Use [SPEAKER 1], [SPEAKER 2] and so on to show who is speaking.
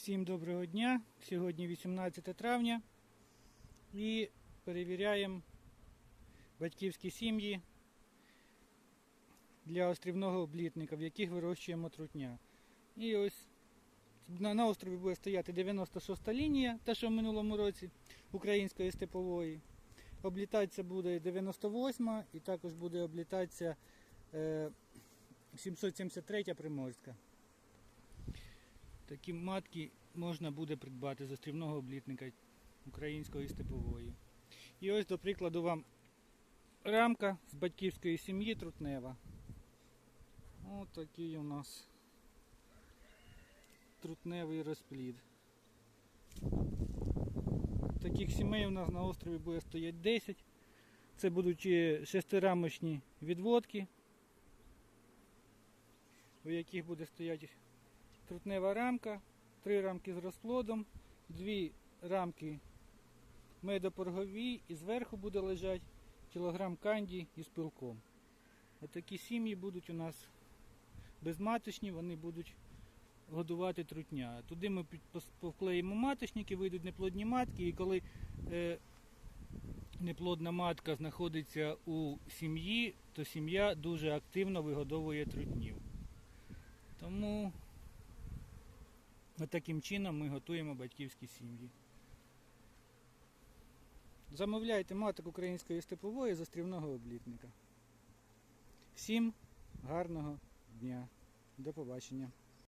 [SPEAKER 1] Всім доброго дня. Сьогодні 18 травня і перевіряємо батьківські сім'ї для острівного облітника, в яких вирощуємо трутня. І ось на, на острові буде стояти 96-та лінія, та що в минулому році української степової. Облітатися буде 98-ма і також буде облітатися е, 773 приморська. Такі матки можна буде придбати з острівного облітника української степової. І ось, до прикладу, вам рамка з батьківської сім'ї трутнева. Ось такий у нас трутневий розплід. Таких сімей у нас на острові буде стояти 10. Це будуть е, шестирамочні відводки, у яких буде стояти трутнева рамка, три рамки з розплодом, дві рамки медопоргові і зверху буде лежати кілограм канді із пилком. Отакі сім'ї будуть у нас безматочні, вони будуть годувати трутня. Туди ми повклеїмо маточники, вийдуть неплодні матки, і коли е, неплодна матка знаходиться у сім'ї, то сім'я дуже активно вигодовує трутнів. Тому таким чином ми готуємо батьківські сім'ї. Замовляйте маток української степової застрівного облітника. Всім гарного дня. До побачення.